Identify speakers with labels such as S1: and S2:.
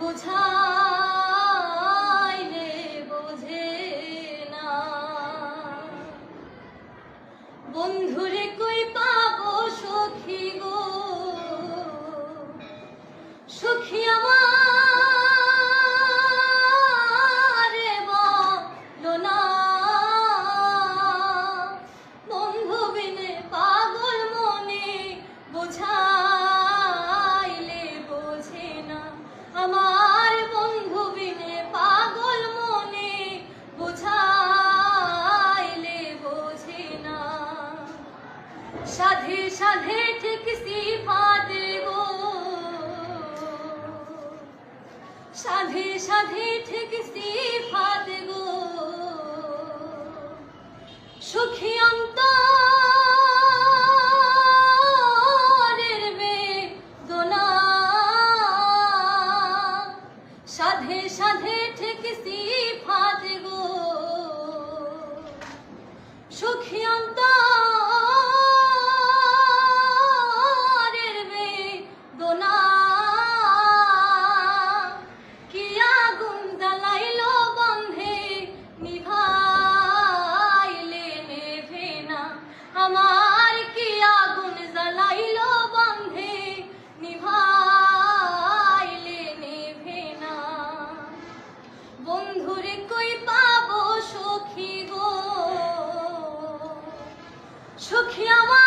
S1: বোঝাইলে বোঝে না। বন্ধুর সাধে সাধে ঠিক সিফা দেব। সাধে সাধে ঠিক সিফা দেব। আমার কি আগুন জ্বালাইল বন্ধে? নিভাইলে নেভে না। বন্ধুরে কই পাবো সখী গো? সখী আমার